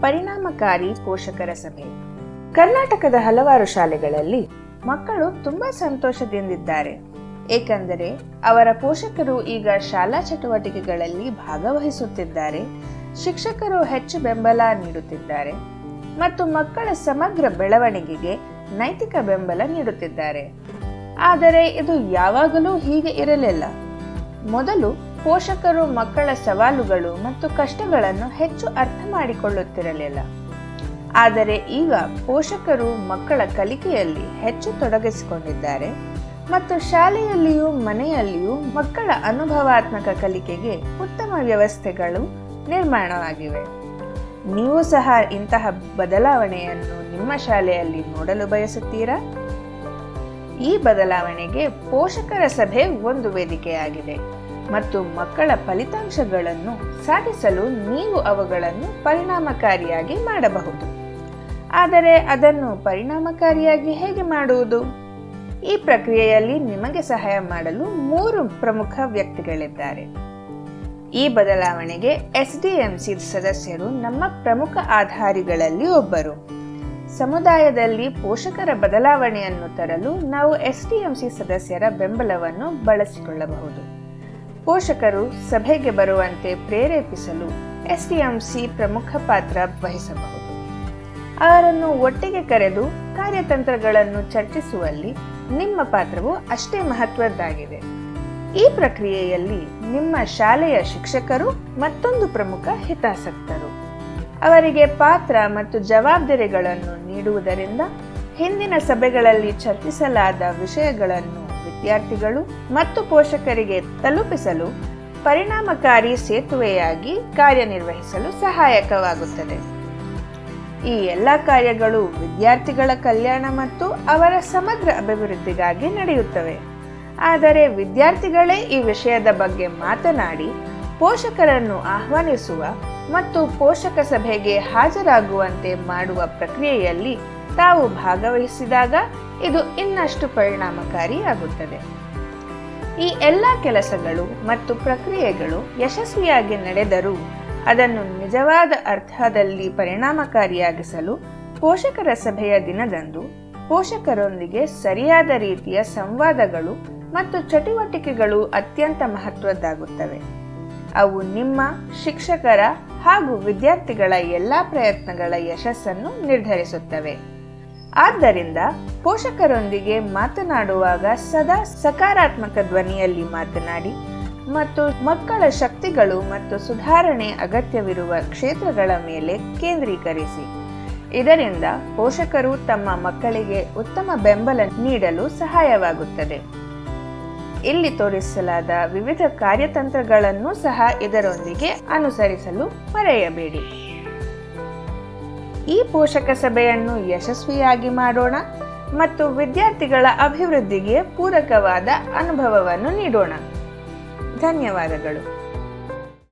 ಪರಿಣಾಮಕಾರಿ ಪೋಷಕರ ಸಭೆ. ಕರ್ನಾಟಕದ ಹಲವಾರು ಶಾಲೆಗಳಲ್ಲಿ ಮಕ್ಕಳು ತುಂಬಾ ಸಂತೋಷದಿಂದಿದ್ದಾರೆ. ಏಕೆಂದರೆ ಅವರ ಪೋಷಕರು ಈಗ ಶಾಲಾ ಚಟುವಟಿಕೆಗಳಲ್ಲಿ ಭಾಗವಹಿಸುತ್ತಿದ್ದಾರೆ. ಶಿಕ್ಷಕರು ಹೆಚ್ಚು ಬೆಂಬಲ ನೀಡುತ್ತಿದ್ದಾರೆ. ಮತ್ತು ಮಕ್ಕಳ ಸಮಗ್ರ ಬೆಳವಣಿಗೆಗೆ ನೈತಿಕ ಬೆಂಬಲ ನೀಡುತ್ತಿದ್ದಾರೆ. ಆದರೆ ಇದು ಯಾವಾಗಲೂ ಹೀಗೆ ಇರಲಿಲ್ಲ. ಮೊದಲು ಪೋಷಕರು ಮಕ್ಕಳ ಸವಾಲುಗಳು ಮತ್ತು ಕಷ್ಟಗಳನ್ನು ಹೆಚ್ಚು ಅರ್ಥ ಮಾಡಿಕೊಳ್ಳುತ್ತಿರಲಿಲ್ಲ. ಆದರೆ ಈಗ ಪೋಷಕರು ಮಕ್ಕಳ ಕಲಿಕೆಯಲ್ಲಿ ಹೆಚ್ಚು ತೊಡಗಿಸಿಕೊಂಡಿದ್ದಾರೆ ಮತ್ತು ಶಾಲೆಯಲ್ಲಿಯೂ ಮನೆಯಲ್ಲಿಯೂ ಮಕ್ಕಳ ಅನುಭವಾತ್ಮಕ ಕಲಿಕೆಗೆ ಉತ್ತಮ ವ್ಯವಸ್ಥೆಗಳು ನಿರ್ಮಾಣವಾಗಿವೆ. ನೀವು ಸಹ ಇಂತಹ ಬದಲಾವಣೆಯನ್ನು ನಿಮ್ಮ ಶಾಲೆಯಲ್ಲಿ ನೋಡಲು ಬಯಸುತ್ತೀರಾ? ಈ ಬದಲಾವಣೆಗೆ ಪೋಷಕರ ಸಭೆ ಒಂದು ವೇದಿಕೆಯಾಗಿದೆ. ಮತ್ತು ಮಕ್ಕಳ ಫಲಿತಾಂಶಗಳನ್ನು ಸಾಧಿಸಲು ನೀವು ಅವುಗಳನ್ನು ಪರಿಣಾಮಕಾರಿಯಾಗಿ ಮಾಡಬಹುದು. ಆದರೆ ಅದನ್ನು ಪರಿಣಾಮಕಾರಿಯಾಗಿ ಹೇಗೆ ಮಾಡುವುದು? ಈ ಪ್ರಕ್ರಿಯೆಯಲ್ಲಿ ನಿಮಗೆ ಸಹಾಯ ಮಾಡಲು ಮೂರು ಪ್ರಮುಖ ವ್ಯಕ್ತಿಗಳಿದ್ದಾರೆ. ಈ ಬದಲಾವಣೆಗೆ ಎಸ್ಡಿಎಂಸಿ ಸದಸ್ಯರು ನಮ್ಮ ಪ್ರಮುಖ ಆಧಾರಿಗಳಲ್ಲಿ ಒಬ್ಬರು. ಸಮುದಾಯದಲ್ಲಿ ಪೋಷಕರ ಬದಲಾವಣೆಯನ್ನು ತರಲು ನಾವು ಎಸ್ಡಿಎಂಸಿ ಸದಸ್ಯರ ಬೆಂಬಲವನ್ನು ಬಳಸಿಕೊಳ್ಳಬಹುದು. ಪೋಷಕರು ಸಭೆಗೆ ಬರುವಂತೆ ಪ್ರೇರೇಪಿಸಲು ಎಸ್ಡಿಎಂಸಿ ಪ್ರಮುಖ ಪಾತ್ರ ವಹಿಸಬಹುದು. ಅವರನ್ನು ಒಟ್ಟಿಗೆ ಕರೆದು ಕಾರ್ಯತಂತ್ರಗಳನ್ನು ಚರ್ಚಿಸುವಲ್ಲಿ ನಿಮ್ಮ ಪಾತ್ರವು ಅಷ್ಟೇ ಮಹತ್ವದ್ದಾಗಿದೆ. ಈ ಪ್ರಕ್ರಿಯೆಯಲ್ಲಿ ನಿಮ್ಮ ಶಾಲೆಯ ಶಿಕ್ಷಕರು ಮತ್ತೊಂದು ಪ್ರಮುಖ ಹಿತಾಸಕ್ತರು. ಅವರಿಗೆ ಪಾತ್ರ ಮತ್ತು ಜವಾಬ್ದಾರಿಗಳನ್ನು ನೀಡುವುದರಿಂದ ಹಿಂದಿನ ಸಭೆಗಳಲ್ಲಿ ಚರ್ಚಿಸಲಾದ ವಿಷಯಗಳನ್ನು ವಿದ್ಯಾರ್ಥಿಗಳು ಮತ್ತು ಪೋಷಕರಿಗೆ ತಲುಪಿಸಲು ಪರಿಣಾಮಕಾರಿ ಸೇತುವೆಯಾಗಿ ಕಾರ್ಯನಿರ್ವಹಿಸಲು ಸಹಾಯಕವಾಗುತ್ತದೆ. ಈ ಎಲ್ಲ ಕಾರ್ಯಗಳು ವಿದ್ಯಾರ್ಥಿಗಳ ಕಲ್ಯಾಣ ಮತ್ತು ಅವರ ಸಮಗ್ರ ಅಭಿವೃದ್ಧಿಗಾಗಿ ನಡೆಯುತ್ತವೆ. ಆದರೆ ವಿದ್ಯಾರ್ಥಿಗಳೇ ಈ ವಿಷಯದ ಬಗ್ಗೆ ಮಾತನಾಡಿ, ಪೋಷಕರನ್ನು ಆಹ್ವಾನಿಸುವ ಮತ್ತು ಪೋಷಕ ಸಭೆಗೆ ಹಾಜರಾಗುವಂತೆ ಮಾಡುವ ಪ್ರಕ್ರಿಯೆಯಲ್ಲಿ ತಾವು ಭಾಗವಹಿಸಿದಾಗ ಇದು ಇನ್ನಷ್ಟು ಪರಿಣಾಮಕಾರಿಯಾಗುತ್ತದೆ. ಈ ಎಲ್ಲ ಕೆಲಸಗಳು ಮತ್ತು ಪ್ರಕ್ರಿಯೆಗಳು ಯಶಸ್ವಿಯಾಗಿ ನಡೆದರೂ ಅದನ್ನು ನಿಜವಾದ ಅರ್ಥದಲ್ಲಿ ಪರಿಣಾಮಕಾರಿಯಾಗಿಸಲು ಪೋಷಕರ ಸಭೆಯ ದಿನದಂದು ಪೋಷಕರೊಂದಿಗೆ ಸರಿಯಾದ ರೀತಿಯ ಸಂವಾದಗಳು ಮತ್ತು ಚಟುವಟಿಕೆಗಳು ಅತ್ಯಂತ ಮಹತ್ವದ್ದಾಗುತ್ತವೆ. ಅವು ನಿಮ್ಮ, ಶಿಕ್ಷಕರ ಹಾಗೂ ವಿದ್ಯಾರ್ಥಿಗಳ ಎಲ್ಲ ಪ್ರಯತ್ನಗಳ ಯಶಸ್ಸನ್ನು ನಿರ್ಧರಿಸುತ್ತವೆ. ಆದ್ದರಿಂದ ಪೋಷಕರೊಂದಿಗೆ ಮಾತನಾಡುವಾಗ ಸದಾ ಸಕಾರಾತ್ಮಕ ಧ್ವನಿಯಲ್ಲಿ ಮಾತನಾಡಿ ಮತ್ತು ಮಕ್ಕಳ ಶಕ್ತಿಗಳು ಮತ್ತು ಸುಧಾರಣೆ ಅಗತ್ಯವಿರುವ ಕ್ಷೇತ್ರಗಳ ಮೇಲೆ ಕೇಂದ್ರೀಕರಿಸಿ. ಇದರಿಂದ ಪೋಷಕರು ತಮ್ಮ ಮಕ್ಕಳಿಗೆ ಉತ್ತಮ ಬೆಂಬಲ ನೀಡಲು ಸಹಾಯವಾಗುತ್ತದೆ. ಇಲ್ಲಿ ತೋರಿಸಲಾದ ವಿವಿಧ ಕಾರ್ಯತಂತ್ರಗಳನ್ನು ಸಹ ಇದರೊಂದಿಗೆ ಅನುಸರಿಸಲು ಮರೆಯಬೇಡಿ. ಈ ಪೋಷಕ ಸಭೆಯನ್ನು ಯಶಸ್ವಿಯಾಗಿ ಮಾಡೋಣ ಮತ್ತು ವಿದ್ಯಾರ್ಥಿಗಳ ಅಭಿವೃದ್ಧಿಗೆ ಪೂರಕವಾದ ಅನುಭವವನ್ನು ನೀಡೋಣ. ಧನ್ಯವಾದಗಳು.